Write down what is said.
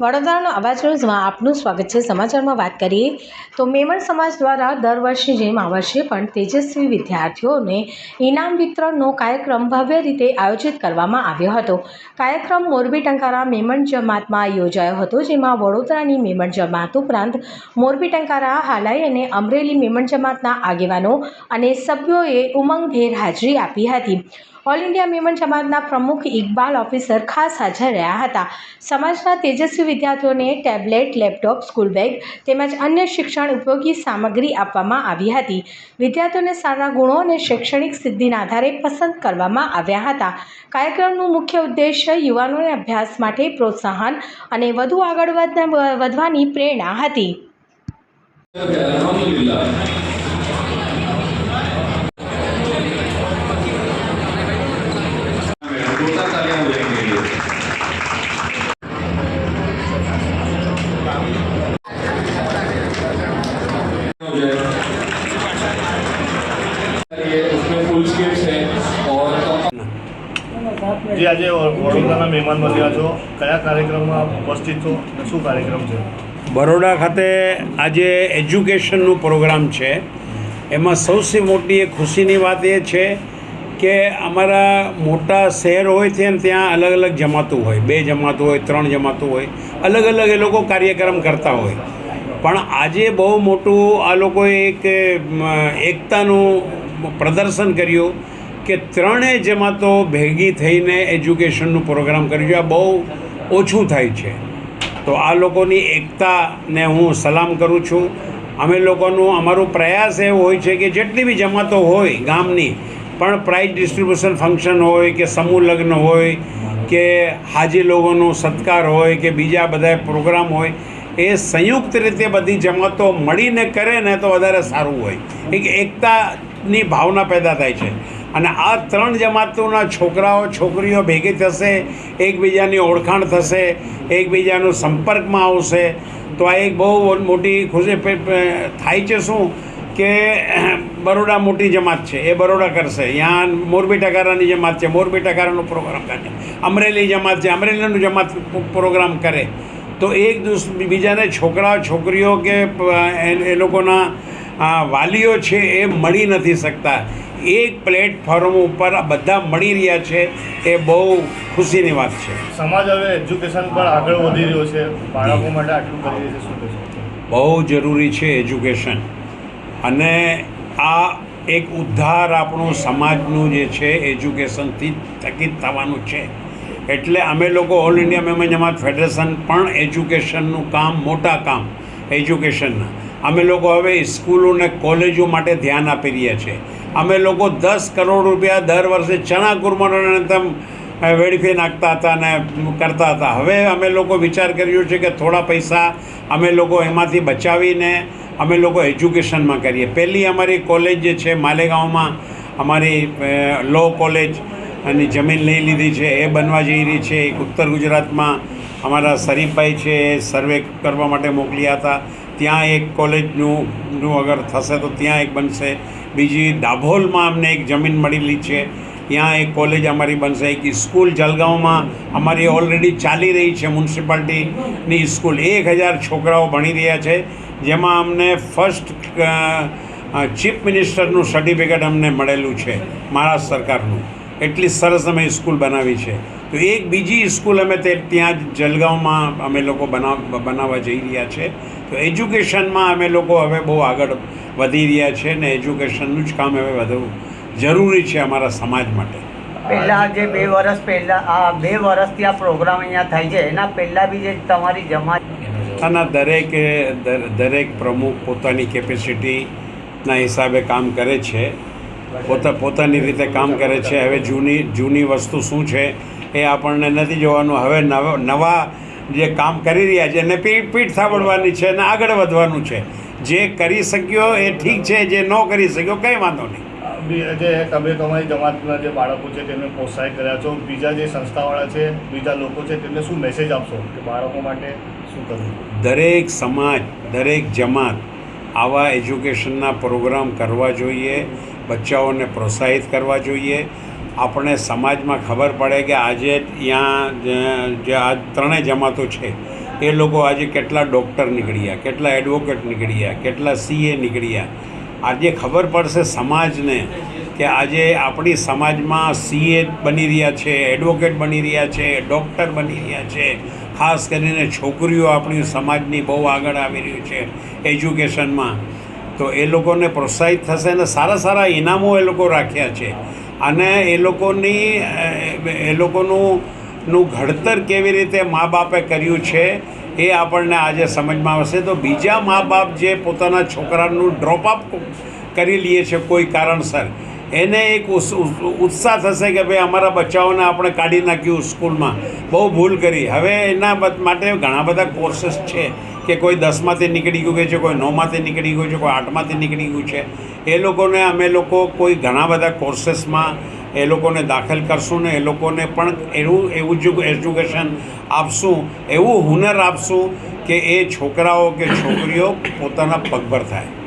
વડોદરાનો અવાજ ન્યૂઝમાં આપનું સ્વાગત છે. સમાચારમાં વાત કરીએ તો મેમણ સમાજ દ્વારા દર વર્ષની જેમ આ વર્ષે પણ તેજસ્વી વિદ્યાર્થીઓને ઇનામ વિતરણનો કાર્યક્રમ ભવ્ય રીતે આયોજિત કરવામાં આવ્યો હતો. કાર્યક્રમ મોરબી ટંકારા મેમણ જમાતમાં યોજાયો હતો, જેમાં વડોદરાની મેમણ જમાત ઉપરાંત મોરબી ટંકારા, હાલાઈ અને અમરેલી મેમણ જમાતના આગેવાનો અને સભ્યોએ ઉમંગભેર હાજરી આપી હતી. ઓલ ઇન્ડિયા મેમન સમાજના પ્રમુખ ઇકબાલ ઓફિસર ખાસ હાજર રહ્યા હતા. સમાજના તેજસ્વી વિદ્યાર્થીઓને ટેબ્લેટ, લેપટોપ, સ્કૂલ બેગ તેમજ અન્ય શિક્ષણ ઉપયોગી સામગ્રી આપવામાં આવી હતી. વિદ્યાર્થીઓને સારા ગુણો અને શૈક્ષણિક સિદ્ધિના આધારે પસંદ કરવામાં આવ્યા હતા. કાર્યક્રમનું મુખ્ય ઉદ્દેશ્ય યુવાનોને અભ્યાસ માટે પ્રોત્સાહન અને વધુ આગળ વધવાની પ્રેરણા હતી. આજે વડોદરાના મહેમાન બન્યા છો. કયા કાર્યક્રમમાં ઉપસ્થિત છો શું કાર્યક્રમ છે? બરોડા ખાતે આજે એજ્યુકેશનનું પ્રોગ્રામ છે. એમાં સૌથી મોટી એક ખુશીની વાત એ છે કે અમારા મોટા શહેર હોય છે ને ત્યાં અલગ અલગ જમાતું હોય. બે જમાતું હોય, ત્રણ જમાતું હોય. અલગ અલગ એ લોકો કાર્યક્રમ કરતા હોય. પણ આજે બહુ મોટું આ લોકોએ એક એકતાનું પ્રદર્શન કર્યું. કે ત્રણેય જમાતો ભેગી થઈને એજ્યુકેશનનું પ્રોગ્રામ કર્યું છે. આ બહુ ઓછું થાય છે. તો આ લોકોની એકતાને હું સલામ કરું છું. અમે લોકોનું, અમારું પ્રયાસ એવો હોય છે કે જેટલી બી જમાતો હોય ગામની, પણ પ્રાઇઝ ડિસ્ટ્રીબ્યુશન ફંક્શન હોય કે સમૂહ લગ્ન હોય કે હાજી લોકોનો સત્કાર હોય કે બીજા બધા પ્રોગ્રામ હોય, એ સંયુક્ત રીતે બધી જમાતો મળીને કરે ને તો વધારે સારું હોય. એક એકતાની ભાવના પેદા થાય છે. અને આ ત્રણ જમાતોના છોકરાઓ, છોકરીઓ ભેગી થશે, એકબીજાની ઓળખાણ થશે, એકબીજાનો સંપર્કમાં આવશે. તો આ એક બહુ મોટી ખુશી થાય છે શું? કે બરોડા મોટી જમાત છે, એ બરોડા કરશે. અહીંયા મોરબી ટકારાની જમાત છે મોરબી ટકારાનો પ્રોગ્રામ કરે અમરેલી જમાત છે, અમરેલીનું જમાત પ્રોગ્રામ કરે. તો એક દુસ, બીજાને છોકરા છોકરીઓ કે એ લોકોના વાલીઓ છે, એ મળી નથી શકતા. એક પ્લેટફોર્મ ઉપર આ બધા મળી રહ્યા છે એ બહુ ખુશીની વાત છે. સમાજ હવે એજ્યુકેશન પર આગળ વધી રહ્યો છે. બાળકો માટે આટલું કરી રહ્યું છે. શું બહુ જરૂરી છે એજ્યુકેશન. અને આ એક ઉદ્ધાર આપણું સમાજનું જે છે એજ્યુકેશનથી થકી થવાનું છે. એટલે અમે લોકો all India Memon Jamat federation પણ એજ્યુકેશનનું કામ મોટા કામ એજ્યુકેશનના. અમે લોકો હવે સ્કૂલો અને કોલેજો માટે ધ્યાન આપી રહ્યા છે. અમે લોકો દસ કરોડ રૂપિયા દર વર્ષે ચણા કુરમાનો તેમ વેડફી નાખતા હતા અને કરતા હતા. હવે અમે લોકો વિચાર કર્યો છે કે થોડા પૈસા અમે લોકો એમાંથી બચાવીને અમે લોકો એજ્યુકેશનમાં કરીએ. પહેલી અમારી કોલેજ જે છે, માલેગાંવમાં અમારી લો કોલેજ અને જમીન લઈ લીધી છે. એ બનવા જઈ રહી છે. એક ઉત્તર ગુજરાતમાં અમારા શરીફભાઈ છે, એ સર્વે કરવા માટે મોકલ્યા હતા. ત્યાં એક કોલેજનું અગર થશે તો ત્યાં એક બનશે. બીજી દાભોલમાં અમને એક જમીન મળેલી છે. ત્યાં એક કોલેજ અમારી બનશે. એક સ્કૂલ જલગાંવમાં અમારી ઓલરેડી ચાલી રહી છે મ્યુનિસિપાલિટીની સ્કૂલ. એક હજાર છોકરાઓ ભણી રહ્યા છે. જેમાં અમને ફર્સ્ટ ચીફ મિનિસ્ટરનું સર્ટિફિકેટ અમને મળેલું છે. મહારાષ્ટ્ર સરકારનું. એટલી સરસ અમે સ્કૂલ બનાવી છે. તો એક બીજી સ્કૂલ અમે તે ત્યાં જ જલગાંવમાં અમે લોકો બનાવ બનાવવા જઈ રહ્યા છે. તો એજ્યુકેશનમાં અમે લોકો હવે બહુ આગળ વધી રહ્યા છે ને એજ્યુકેશનનું જ કામ હવે વધુ જરૂરી છે અમારા સમાજ માટે. પહેલાં જે બે વર્ષ પહેલાં આ બે વર્ષથી આ પ્રોગ્રામ અહીંયા થાય છે. એના પહેલાં બી જે તમારી જમાત અને દરેક દરેક પ્રમુખ પોતાની કેપેસિટીના હિસાબે કામ કરે છે. પોતા પોતાની રીતે કામ કરે છે. હવે જૂની જૂની વસ્તુ શું છે એ આપણને નથી જોવાનું. હવે નવ જે કામ કરી રહ્યા છે એને પીઠ પીઠ થાબડવાની છે અને આગળ વધવાનું છે. જે કરી શક્યો એ ઠીક છે જે ન કરી શક્યો કંઈ વાંધો નહીં. જે તમે તમારી જમાતના જે બાળકો છે તેમને પ્રોત્સાહિત કર્યા છો. બીજા જે સંસ્થાવાળા છે બીજા લોકો છે તેમને શું મેસેજ આપશો કે બાળકો માટે શું કરવું? દરેક સમાજ દરેક જમાત આવા એજ્યુકેશનના પ્રોગ્રામ કરવા જોઈએ, બચ્ચાઓને પ્રોત્સાહિત કરવા જોઈએ. આપણે સમાજમાં ખબર પડે કે આજે ત્યાં જે- આ ત્રણેય જમાતો છે. એ લોકો આજે કેટલા ડૉક્ટર નીકળ્યા, કેટલા એડવોકેટ નીકળ્યા, કેટલા સીએ નીકળ્યા. આજે ખબર પડશે સમાજને કે આજે આપણી સમાજમાં સીએ બની રહ્યા છે, એડવોકેટ બની રહ્યા છે, ડૉક્ટર બની રહ્યા છે. ખાસ કરીને છોકરીઓ આપણી સમાજની બહુ આગળ આવી રહ્યું છે એજ્યુકેશનમાં. તો એ લોકોને પ્રોત્સાહિત થશે અને સારા સારા ઇનામો એ લોકો રાખ્યા છે. અને એ લોકોની એ લોકોનું નું ઘડતર કેવી રીતે મા બાપે કર્યું છે એ આપણને આજે સમજમાં આવશે. તો બીજા મા બાપ જે પોતાના છોકરાનું ડ્રોપ અપ કરી લે છે કોઈ કારણસર એને એક ઉત્સાહ થશે કે ભાઈ અમારા બચ્ચાઓને આપણે કાઢી નાખ્યું સ્કૂલમાં. બહુ ભૂલ કરી. હવે એના માટે ઘણા બધા કોર્સિસ છે કે કોઈ દસમાંથી નીકળી ગયું છે, કોઈ નવમાંથી નીકળી ગયું છે, કોઈ આઠમાંથી નીકળી ગયું છે. એ લોકોને અમે લોકો કોઈ ઘણા બધા કોર્સિસમાં એ લોકોને દાખલ કરશું ને એ લોકોને પણ એવું એવું જ એજ્યુકેશન આપશું, એવું હુનર આપશું કે એ છોકરાઓ કે છોકરીઓ પોતાના પગભર થાય.